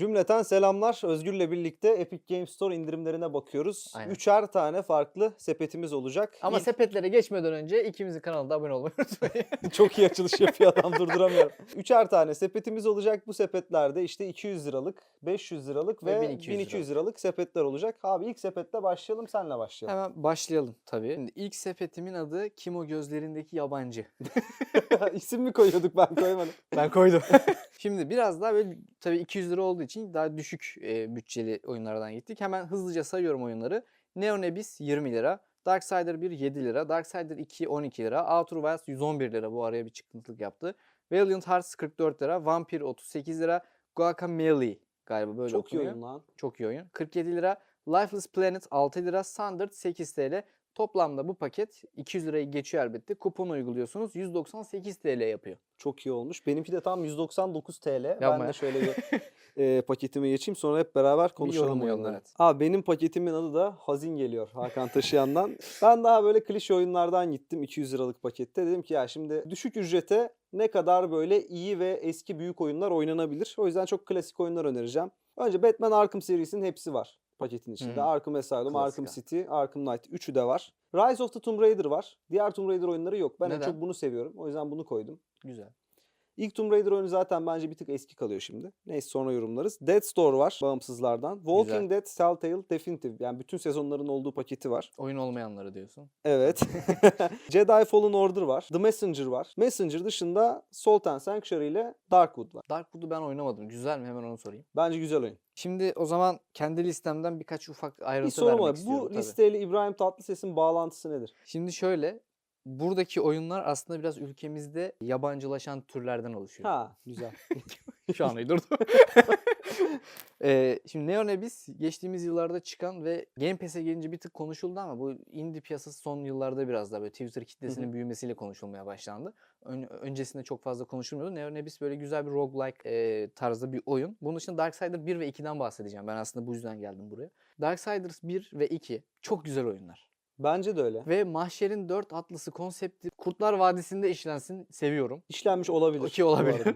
Cümleten selamlar. Özgür'le birlikte Epic Games Store indirimlerine bakıyoruz. Aynen. Üçer tane farklı sepetimiz olacak. Ama İlk- sepetlere geçmeden önce ikimizin kanalına abone olmayı unutmayın. çok iyi açılış yapıyor adam durduramıyorum. Üçer tane sepetimiz olacak. Bu sepetlerde işte 200 liralık, 500 liralık ve, Ve 1200, 1200 liralık sepetler olacak. Abi ilk sepetle başlayalım, senle başlayalım. Hemen başlayalım tabii. Şimdi ilk sepetimin adı Kim o gözlerindeki yabancı. İsim mi koyuyorduk ben koymadım. Ben koydum. Şimdi biraz daha böyle tabii 200 lira olduğu için daha düşük e, bütçeli oyunlardan gittik. Hemen hızlıca sayıyorum oyunları. Neon Abyss 20 lira. Darksider 1 7 lira. Darksider 2 12 lira. Outer Wilds 111 lira. Bu araya bir çıkıntılık yaptı. Valiant Hearts 44 lira. Vampire 38 lira. Guacamelee galiba böyle Çok iyi okunuyor. oyun lan. Çok iyi oyun. 47 lira. Lifeless Planet 6 lira. Sundered 8 TL. Toplamda bu paket 200 lirayı geçiyor elbette. Kupon uyguluyorsunuz. 198 TL yapıyor. Çok iyi olmuş. Benimki de tam 199 TL. ben Yapma de ya. şöyle bir e, paketime geçeyim sonra hep beraber konuşalım oyunları. evet. Abi benim paketimin adı da Hazin geliyor Hakan Taşıyan'dan. ben daha böyle klişe oyunlardan gittim 200 liralık pakette. Dedim ki ya şimdi düşük ücrete ne kadar böyle iyi ve eski büyük oyunlar oynanabilir. O yüzden çok klasik oyunlar önereceğim. Önce Batman Arkham serisinin hepsi var paketin içinde. Hı. Arkham Asylum, Klasik Arkham ha. City, Arkham Knight üçü de var. Rise of the Tomb Raider var. Diğer Tomb Raider oyunları yok. Ben en Neden? çok bunu seviyorum. O yüzden bunu koydum. Güzel. İlk Tomb Raider oyunu zaten bence bir tık eski kalıyor şimdi. Neyse sonra yorumlarız. Dead Store var bağımsızlardan. Walking Güzel. Dead Telltale Definitive yani bütün sezonların olduğu paketi var. Oyun olmayanları diyorsun. Evet. Jedi Fallen Order var. The Messenger var. Messenger dışında Salt and Sanctuary ile Darkwood var. Darkwood'u ben oynamadım. Güzel mi? Hemen onu sorayım. Bence güzel oyun. Şimdi o zaman kendi listemden birkaç ufak ayrıntı Bir vermek var. istiyorum. Bu tabii. listeyle İbrahim Tatlıses'in bağlantısı nedir? Şimdi şöyle. Buradaki oyunlar aslında biraz ülkemizde yabancılaşan türlerden oluşuyor. Ha güzel. Şu an uydurdum. Ee, şimdi Neon Abyss geçtiğimiz yıllarda çıkan ve Game Pass'e gelince bir tık konuşuldu ama bu indie piyasası son yıllarda biraz daha böyle Twitter kitlesinin büyümesiyle konuşulmaya başlandı. Ön- öncesinde çok fazla konuşulmuyordu. Neon Abyss böyle güzel bir roguelike e, tarzda bir oyun. Bunun dışında Darksiders 1 ve 2'den bahsedeceğim. Ben aslında bu yüzden geldim buraya. Darksiders 1 ve 2 çok güzel oyunlar. Bence de öyle. Ve Mahşer'in 4 atlısı konsepti Kurtlar Vadisi'nde işlensin seviyorum. İşlenmiş olabilir. Ki olabilir.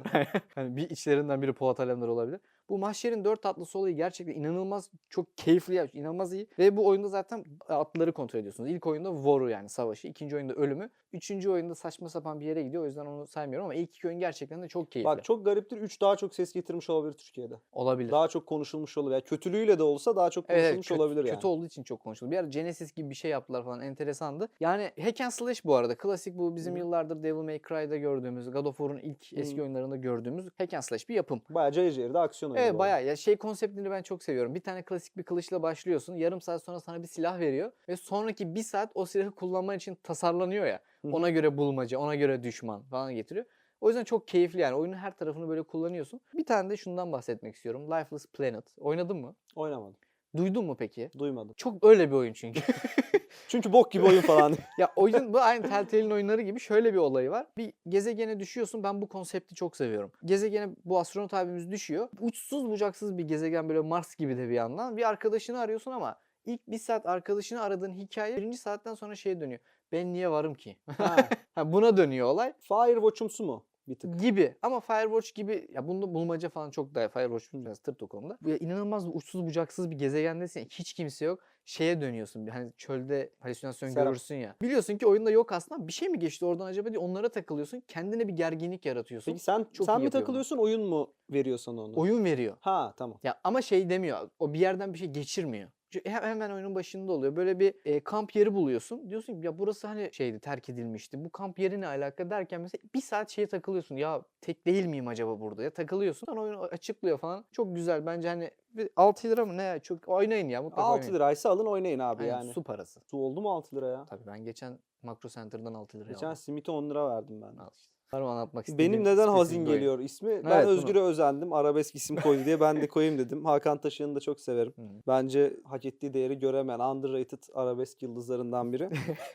hani bir içlerinden biri Polat Alemdar olabilir. Bu Mahşer'in dört atlısı olayı gerçekten inanılmaz çok keyifli, inanılmaz iyi. Ve bu oyunda zaten atlıları kontrol ediyorsunuz. İlk oyunda War'u yani savaşı, ikinci oyunda ölümü, üçüncü oyunda saçma sapan bir yere gidiyor. O yüzden onu saymıyorum ama ilk iki oyun gerçekten de çok keyifli. Bak çok gariptir. 3 daha çok ses getirmiş olabilir Türkiye'de. olabilir. Daha çok konuşulmuş olabilir. Yani kötülüğüyle de olsa daha çok Evet, konuşulmuş kötü, olabilir yani. kötü olduğu için çok konuşuldu. Bir ara Genesis gibi bir şey yaptılar falan enteresandı. Yani hack and slash bu arada. Klasik bu bizim Hı. yıllardır Devil May Cry'da gördüğümüz, God of War'un ilk eski Hı. oyunlarında gördüğümüz hack and slash bir yapım. Bayağı cayır cayır da aksiyon oyunu. Evet bayağı ya şey konseptini ben çok seviyorum. Bir tane klasik bir kılıçla başlıyorsun. Yarım saat sonra sana bir silah veriyor ve sonraki bir saat o silahı kullanman için tasarlanıyor ya. Ona göre bulmaca, ona göre düşman falan getiriyor. O yüzden çok keyifli yani. Oyunun her tarafını böyle kullanıyorsun. Bir tane de şundan bahsetmek istiyorum. Lifeless Planet. Oynadın mı? Oynamadım. Duydun mu peki? Duymadım. Çok öyle bir oyun çünkü. Çünkü bok gibi oyun falan. ya oyun bu aynı Telltale'in oyunları gibi şöyle bir olayı var. Bir gezegene düşüyorsun. Ben bu konsepti çok seviyorum. Gezegene bu astronot abimiz düşüyor. Uçsuz bucaksız bir gezegen böyle Mars gibi de bir yandan. Bir arkadaşını arıyorsun ama ilk bir saat arkadaşını aradığın hikaye birinci saatten sonra şeye dönüyor. Ben niye varım ki? ha. Ha, buna dönüyor olay Firewatch'umsu mu? Bir tık. gibi. Ama Firewatch gibi ya bunda bulmaca falan çok daha Firewatch biraz tırt o konuda. Böyle inanılmaz uçsuz bucaksız bir gezegendesin. Hiç kimse yok. Şeye dönüyorsun. Hani çölde halüsinasyon Serap. görürsün ya. Biliyorsun ki oyunda yok aslında. Bir şey mi geçti oradan acaba diye onlara takılıyorsun. Kendine bir gerginlik yaratıyorsun. Peki sen Çok sen mi takılıyorsun oyun mu veriyor sana onu? Oyun veriyor. Ha tamam. Ya ama şey demiyor. O bir yerden bir şey geçirmiyor. Hemen oyunun başında oluyor. Böyle bir e, kamp yeri buluyorsun. Diyorsun ki ya burası hani şeydi terk edilmişti. Bu kamp yeri ne alaka derken mesela bir saat şeye takılıyorsun. Ya tek değil miyim acaba burada? Ya takılıyorsun. Sonra oyunu açıklıyor falan. Çok güzel. Bence hani bir 6 lira mı ne? Çok oynayın ya mutlaka 6 oynayın. liraysa alın oynayın abi Aynen, yani. Su parası. Su oldu mu 6 lira ya? Tabii ben geçen Makro Center'dan 6 liraya Geçen aldım. simite 10 lira verdim ben. Al işte. Var mı anlatmak istediğin Benim neden hazin oyun? geliyor ismi? Ben Evet, bunu- Özgür'e özendim. Arabesk isim koydu diye ben de koyayım dedim. Hakan Taşıyan'ı da çok severim. Hı. Bence hak ettiği değeri göremeyen underrated arabesk yıldızlarından biri.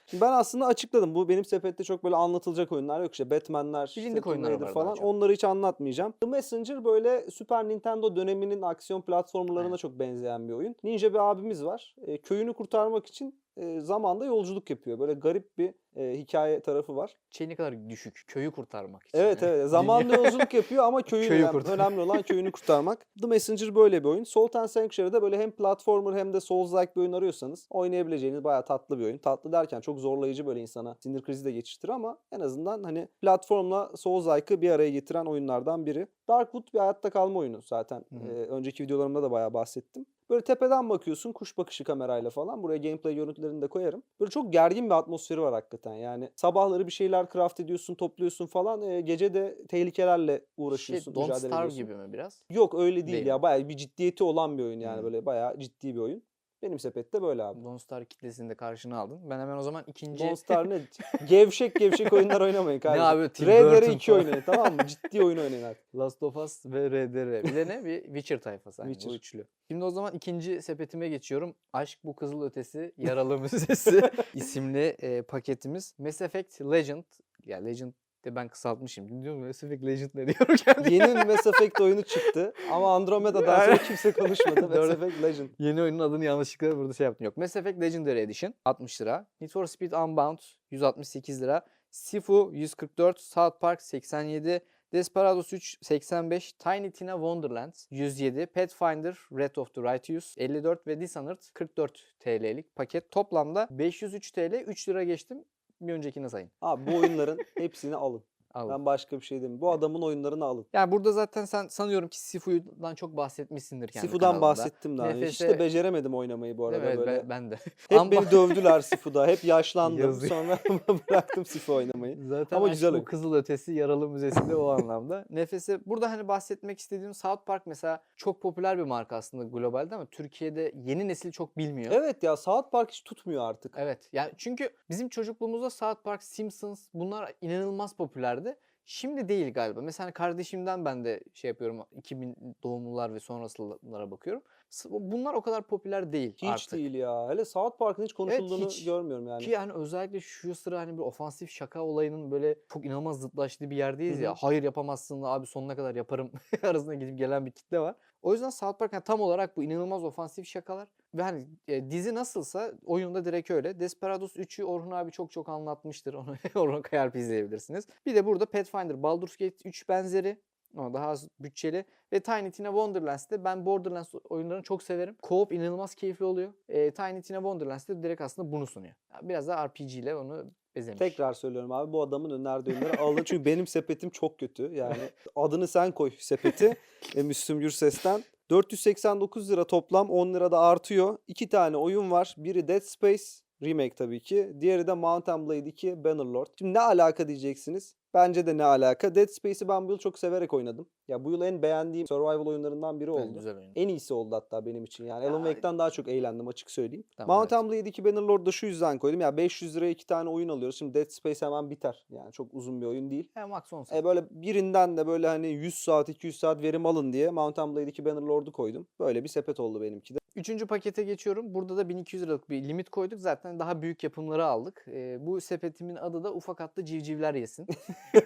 Şimdi ben aslında açıkladım. Bu benim sepette çok böyle anlatılacak oyunlar yok. İşte Batman'ler, işte Bilindik daha falan. çok. Onları hiç anlatmayacağım. The Messenger böyle Super Nintendo döneminin aksiyon platformlarına Aynen. çok benzeyen bir oyun. Ninja bir abimiz var. E, köyünü kurtarmak için e, zamanda yolculuk yapıyor. Böyle garip bir e, hikaye tarafı var. Şey ne kadar düşük. Köyü kurtarmak için. Evet evet. Zamanda yolculuk yapıyor ama köyü, Köyü önem- kurtar- önemli olan köyünü kurtarmak. The Messenger böyle bir oyun. Salt and Sanctuary'de böyle hem platformer hem de Souls-like bir oyun arıyorsanız oynayabileceğiniz bayağı tatlı bir oyun. Tatlı derken çok zorlayıcı böyle insana sinir krizi de geçiştirir ama en azından hani platformla Souls-like'ı bir araya getiren oyunlardan biri. Darkwood bir hayatta kalma oyunu zaten. Ee, önceki videolarımda da bayağı bahsettim. Böyle tepeden bakıyorsun kuş bakışı kamerayla falan. Buraya gameplay görüntülerini de koyarım. Böyle çok gergin bir atmosferi var hakikaten. Yani sabahları bir şeyler craft ediyorsun, topluyorsun falan. Ee, gece de tehlikelerle Şey, uğraşıyorsun, Don't mücadele Starve gibi mi biraz? Yok öyle değil, Değil. ya. Bayağı bir ciddiyeti olan bir oyun yani. Hmm. Böyle bayağı ciddi bir oyun. Benim sepette böyle abi. Don't Starve kitlesini de karşına aldın. Ben hemen o zaman ikinci... Don't Star ne? Gevşek gevşek oyunlar oynamayın kardeşim. abi, Tim RDR Burton 2 falan. oynayın tamam mı? Ciddi oyun oynayın artık. Last of Us ve RDR. Bir de ne? Bir Witcher tayfası. Hani Witcher. Bu üçlü. Şimdi o zaman ikinci sepetime geçiyorum. Aşk bu kızıl ötesi yaralı müzesi isimli e, paketimiz. Mass Effect Legend. Ya Legend de ben kısaltmışım. Diyorum Mass Effect Legend ne diyorum kendi. Yeni Mass Effect oyunu çıktı ama Andromeda'dan sonra kimse konuşmadı. Mass. Effect Legend. Yeni oyunun adını yanlışlıkla burada şey yaptım. Yok. Mass Effect Legendary Edition 60 lira. Need for Speed Unbound 168 lira. Sifu 144, South Park 87, Desperados 3 85, Tiny Tina Wonderlands 107, Pathfinder Red of the Righteous 54 ve Dishonored 44 TL'lik paket. Toplamda 503 TL 3 lira geçtim. Bir öncekine sayın. Abi bu oyunların hepsini alın. Al. Ben başka bir şey demiyorum. Bu adamın oyunlarını alın. Yani burada zaten sen sanıyorum ki Sifu'dan çok bahsetmişsindir kendi Sifu'dan kanalında. bahsettim daha önce. Hiç de beceremedim oynamayı bu arada? Evet, böyle. ben, ben de. Hep Amba- beni dövdüler Sifu'da. Hep yaşlandım. Yazık. Sonra bıraktım Sifu oynamayı. Zaten Ama güzel bu. Kızıl Ötesi Yaralı Müzesi de o anlamda. Nefese burada hani bahsetmek istediğim South Park mesela çok popüler bir marka aslında globalde ama Türkiye'de yeni nesil çok bilmiyor. Evet ya South Park hiç tutmuyor artık. Evet. Yani çünkü bizim çocukluğumuzda South Park, Simpsons bunlar inanılmaz popülerdi. Şimdi değil galiba. Mesela kardeşimden ben de şey yapıyorum 2000 doğumlular ve sonrasılara bakıyorum. Bunlar o kadar popüler değil Hiç artık. değil ya. Hele South Park'ın hiç konuşulduğunu hiç. görmüyorum yani. Ki yani özellikle şu sıra hani bir ofansif şaka olayının böyle çok inanılmaz zıtlaştığı bir yerdeyiz Hı ya. Hayır yapamazsın abi sonuna kadar yaparım arasında gidip gelen bir kitle var. O yüzden South Park yani tam olarak bu inanılmaz ofansif şakalar. Ve hani e, dizi nasılsa oyunda direkt öyle. Desperados 3'ü Orhun abi çok çok anlatmıştır. Onu Orhun Kayarp izleyebilirsiniz. Bir de burada Pathfinder, Baldur's Gate 3 benzeri ama daha az bütçeli. Ve Tiny Tina Wonderlands'te ben Borderlands oyunlarını çok severim. Co-op inanılmaz keyifli oluyor. E, Tiny Tina Wonderlands'te direkt aslında bunu sunuyor. Yani Biraz da RPG ile onu bezemiş. Tekrar söylüyorum abi bu adamın önerdiği oyunları alın. Çünkü benim sepetim çok kötü. Yani adını sen koy sepeti. e, Müslüm Gürses'ten. 489 lira toplam 10 lira da artıyor. İki tane oyun var. Biri Dead Space remake tabii ki. Diğeri de Mount and Blade 2 Bannerlord. Şimdi ne alaka diyeceksiniz? Bence de ne alaka. Dead Space'i ben bu yıl çok severek oynadım. Ya bu yıl en beğendiğim survival oyunlarından biri oldu. güzel oyun. En iyisi oldu hatta benim için. Yani Alan Ya, Wake'den daha çok eğlendim açık söyleyeyim. Tamam, Mount evet. 2 Bannerlord'da şu yüzden koydum. Ya 500 liraya iki tane oyun alıyoruz. Şimdi Dead Space hemen biter. Yani çok uzun bir oyun değil. Ya max 10 saat. E böyle birinden de böyle hani 100 saat 200 saat verim alın diye Mount 2 Bannerlord'u koydum. Böyle bir sepet oldu benimki de. Üçüncü pakete geçiyorum. Burada da 1200 liralık bir limit koyduk. Zaten daha büyük yapımları aldık. Ee, bu sepetimin adı da ufak atlı civcivler yesin.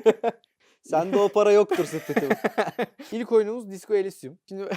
Sende o para yoktur sepetim. İlk oyunumuz Disco Elysium. Şimdi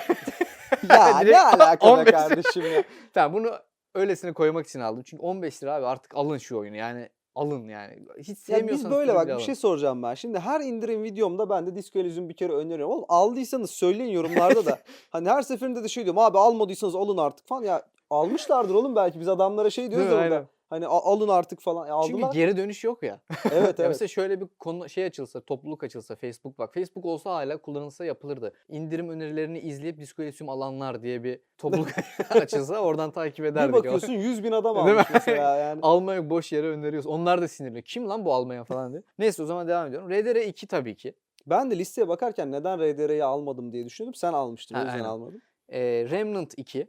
ya ne alaka be 15 kardeşim ya. tamam bunu öylesine koymak için aldım. Çünkü 15 lira abi artık alın şu oyunu. Yani alın yani. Hiç Ya biz sevmiyorsanız böyle bak bir şey soracağım ben. Şimdi her indirim videomda ben de Disco Elysium bir kere öneriyorum. Oğlum aldıysanız söyleyin yorumlarda da. hani her seferinde de şey diyorum abi almadıysanız alın artık falan. Ya almışlardır oğlum belki biz adamlara şey diyoruz Değil ya burada. Hani "A- alın artık falan. E, Çünkü aldılar. geri dönüş yok ya. evet Ya evet. Mesela şöyle bir konu şey açılsa, topluluk açılsa, Facebook bak. Facebook olsa hala kullanılsa yapılırdı. İndirim önerilerini izleyip Disco Elysium alanlar diye bir topluluk açılsa oradan takip Bir ederdik. bakıyorsun 100 bin adam almış mesela yani. Almanya boş yere öneriyoruz. Onlar da sinirli. Kim lan bu Almanya falan diye. Neyse o zaman devam ediyorum. RDR 2 tabii ki. Ben de listeye bakarken neden RDR'yi almadım diye düşündüm. Sen almıştın o Ha, yüzden aynen. almadım. Ee, Remnant 2.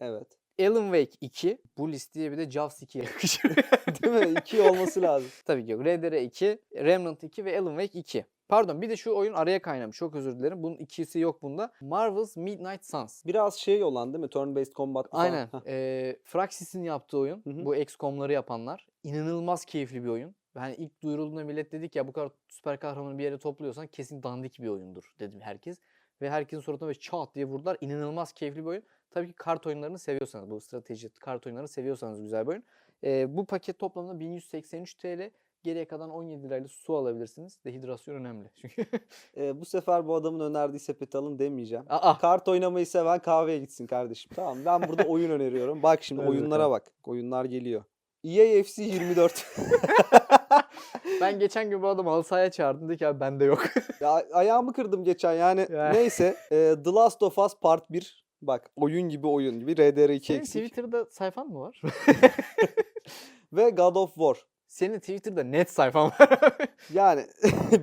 Evet. Alan Wake 2. Bu listeye bir de Jaws 2 yakışır. Değil mi? İki olması lazım. tabii ki yok. RDR 2, Remnant 2 ve Alan Wake 2. Pardon bir de şu oyun araya kaynamış. Çok özür dilerim. Bunun ikisi yok bunda. Marvel's Midnight Suns. Biraz şey olan değil mi? Turn-based combat falan. Aynen. Ee, Fraxis'in yaptığı oyun. Hı hı. Bu XCOM'ları yapanlar. İnanılmaz keyifli bir oyun. Yani ilk duyurulduğunda millet dedik ya bu kadar süper kahramanı bir yere topluyorsan kesin dandik bir oyundur dedim herkes. Ve herkesin suratına böyle çat diye vurdular. İnanılmaz keyifli bir oyun. Tabii ki kart oyunlarını seviyorsanız, bu strateji kart oyunlarını seviyorsanız güzel bir oyun. Ee, bu paket toplamda 1183 TL. Geriye kalan 17 lirayla su alabilirsiniz. Dehidrasyon önemli çünkü. Ee, bu sefer bu adamın önerdiği sepeti alın demeyeceğim. Aa, Kart oynamayı seven kahveye gitsin kardeşim. Tamam ben burada oyun öneriyorum. Bak şimdi oyunlara bak. Oyunlar geliyor. EA FC 24. ben geçen gün bu adamı halı sahaya çağırdım. Dedi ki abi bende yok. ya ayağımı kırdım geçen yani. Ya. Neyse. e, The Last of Us Part 1. Bak oyun gibi oyun gibi. RDR2 Senin eksik. Twitter'da sayfan mı var? Ve God of War. Senin Twitter'da net sayfan var. Yani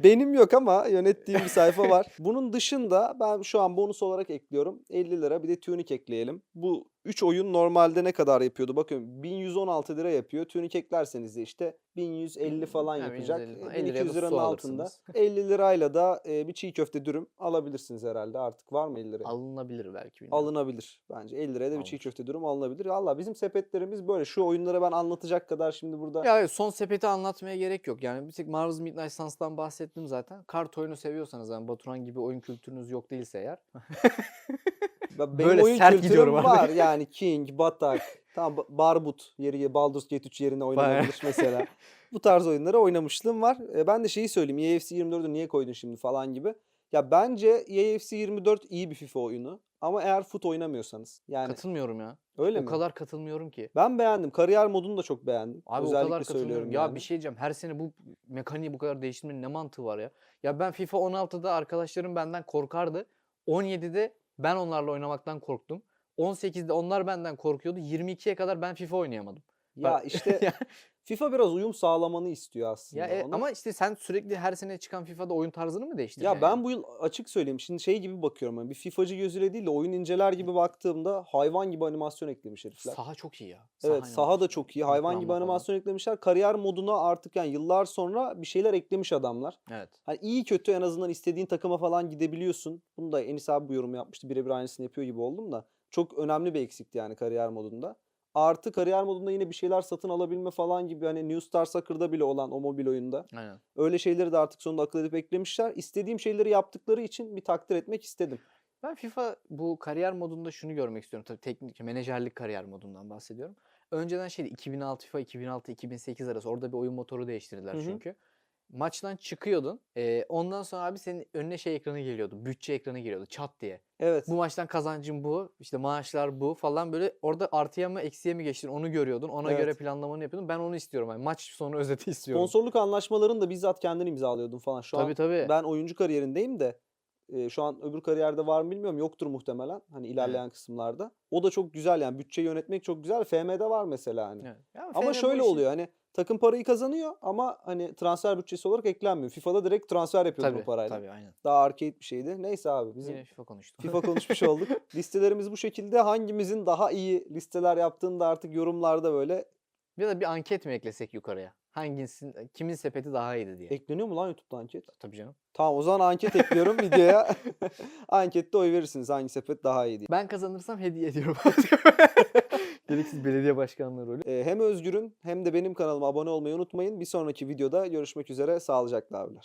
benim yok ama yönettiğim bir sayfa var. Bunun dışında ben şu an bonus olarak ekliyorum. 50 lira bir de Tunic ekleyelim. Bu 3 oyun normalde ne kadar yapıyordu? Bakın 1116 lira yapıyor. Tunic eklerseniz de işte 1150 falan Ha, yapacak. 1150 falan. E, 50 liraya da 1200 liranın su altında. alırsınız. 50 lirayla da e, bir çiğ köfte dürüm alabilirsiniz herhalde. Artık var mı 50 liraya? Alınabilir belki. bilmiyorum. Alınabilir bence. 50 liraya da bir çiğ köfte dürüm alınabilir. Valla bizim sepetlerimiz böyle. Şu oyunları ben anlatacak kadar şimdi burada Ya evet, son sepeti anlatmaya gerek yok. Yani bir tek Marvel's Midnight Suns'tan bahsettim zaten. Kart oyunu seviyorsanız yani Baturan gibi oyun kültürünüz yok değilse eğer. Benim Böyle oyun sert gidiyorum abi. var. Yani King, Batak, tam Ba- Barbut yeri Baldur's Gate 3 yerine oynanabilir mesela. Bu tarz oyunları oynamışlığım var. E, ben de şeyi söyleyeyim. EFC 24'ü niye koydun şimdi falan gibi. Ya bence EFC 24 iyi bir FIFA oyunu. Ama eğer fut oynamıyorsanız. Yani Katılmıyorum ya. öyle o mi? kadar katılmıyorum ki. Ben beğendim. Kariyer modunu da çok beğendim. Abi Özellikle o kadar katılmıyorum. Ya yani. bir şey diyeceğim. Her sene bu mekaniği bu kadar değiştirmenin ne mantığı var ya? Ya ben FIFA 16'da arkadaşlarım benden korkardı. 17'de ben onlarla oynamaktan korktum. 18'de onlar benden korkuyordu. 22'ye kadar ben FIFA oynayamadım. Ya Ben- işte FIFA biraz uyum sağlamanı istiyor aslında. Ya e, ama işte sen sürekli her sene çıkan FIFA'da oyun tarzını mı değiştireceksin? Ya ben bu yıl açık söyleyeyim. Şimdi şey gibi bakıyorum. Hani bir FIFA'cı gözüyle değil de oyun inceler gibi baktığımda hayvan gibi animasyon eklemiş herifler. Saha çok iyi ya. Evet saha da çok iyi. Hayvan gibi Yıpranma falan. animasyon eklemişler. Kariyer moduna artık yani yıllar sonra bir şeyler eklemiş adamlar. Evet. Hani iyi kötü en azından istediğin takıma falan gidebiliyorsun. Bunu da Enis abi bu yorum yapmıştı. Birebir aynısını yapıyor gibi oldum da. Çok önemli bir eksikti yani kariyer modunda. Artı kariyer modunda yine bir şeyler satın alabilme falan gibi hani New Star Soccer'da bile olan o mobil oyunda. Aynen. Öyle şeyleri de artık sonunda akıl edip eklemişler. İstediğim şeyleri yaptıkları için bir takdir etmek istedim. Ben FIFA bu kariyer modunda şunu görmek istiyorum. Tabii teknik menajerlik kariyer modundan bahsediyorum. Önceden şeydi 2006 FIFA 2006 2008 arası orada bir oyun motoru değiştirdiler Hı hı. çünkü. Maçtan çıkıyordun. eee, ondan sonra abi senin önüne şey ekranı geliyordu. Bütçe ekranı geliyordu çat diye. Evet. Bu maçtan kazancın bu, işte maaşlar bu falan böyle orada artıya mı eksiye mi geçtin onu görüyordun. Ona göre Evet. planlamanı yapıyordun. Ben onu istiyorum. Yani maç sonu özeti istiyorum. Sponsorluk anlaşmalarını da bizzat kendin imzalıyordun falan. Şu tabii an tabii. ben oyuncu kariyerindeyim de e, şu an öbür kariyerde var mı bilmiyorum. Yoktur muhtemelen. Hani ilerleyen kısımlarda. O da çok güzel yani. Bütçeyi yönetmek çok güzel. FM'de var mesela hani. Evet. Ya Ama bu şöyle işin- oluyor hani takım parayı kazanıyor ama hani transfer bütçesi olarak eklenmiyor. FIFA'da direkt transfer yapıyordun Tabii, o parayla. tabii aynen. Daha arcade bir şeydi. Neyse abi bizim Yine FIFA konuştuk. FIFA konuşmuş olduk. Listelerimiz bu şekilde. Hangimizin daha iyi listeler yaptığını da artık yorumlarda böyle Ya da bir anket mi eklesek yukarıya? Hangisinin, kimin sepeti daha iyiydi diye. ekleniyor mu lan YouTube'da anket? Tabii canım. Tamam o zaman anket ekliyorum videoya. Ankette oy verirsiniz hangi sepet daha iyi diye. Ben kazanırsam hediye ediyorum. Gereksiz belediye başkanlığı rolü. Ee, hem Özgür'ün hem de benim kanalıma abone olmayı unutmayın. Bir sonraki videoda görüşmek üzere. Sağlıcakla abiler.